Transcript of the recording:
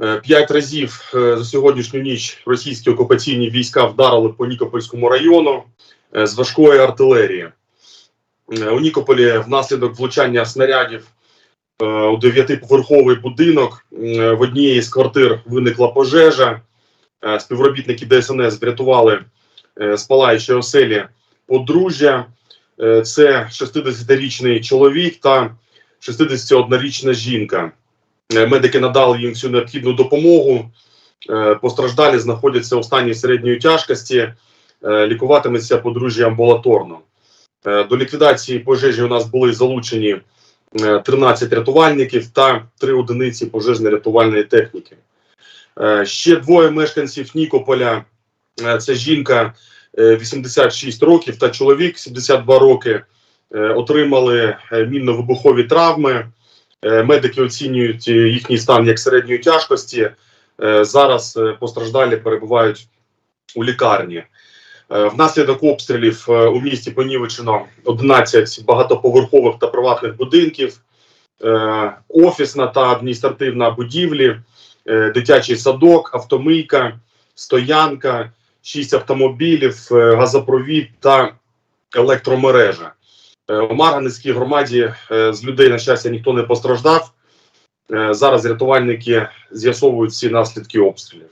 Е, П'ять разів е, за сьогоднішню ніч російські окупаційні війська вдарили по Нікопольському району е, з важкої артилерії. У Нікополі внаслідок влучання снарядів у дев'ятиповерховий будинок в одній з квартир виникла пожежа. Співробітники ДСНС врятували з палаючої оселі подружжя. Це 60-річний чоловік та 61-річна жінка. Е, Медики надали їм всю необхідну допомогу. Е, Постраждалі знаходяться у стані середньої тяжкості. Е, Лікуватиметься подружжя амбулаторно. До ліквідації пожежі у нас були залучені е, 13 рятувальників та 3 одиниці пожежно-рятувальної техніки. Ще двоє мешканців Нікополя. Це жінка е, 86 років та чоловік 72 роки. Отримали мінно-вибухові травми. Е, Медики оцінюють е, їхній стан як середньої тяжкості. Е, Зараз постраждалі перебувають у лікарні. Внаслідок обстрілів у місті понівечено 11 багатоповерхових та приватних будинків, офісна та адміністративна будівлі, дитячий садок, автомийка, стоянка, 6 автомобілів, газопровід та електромережа. Е, У Марганецькій громаді е, з людей, на щастя, ніхто не постраждав. Е, Зараз рятувальники з'ясовують всі наслідки обстрілів.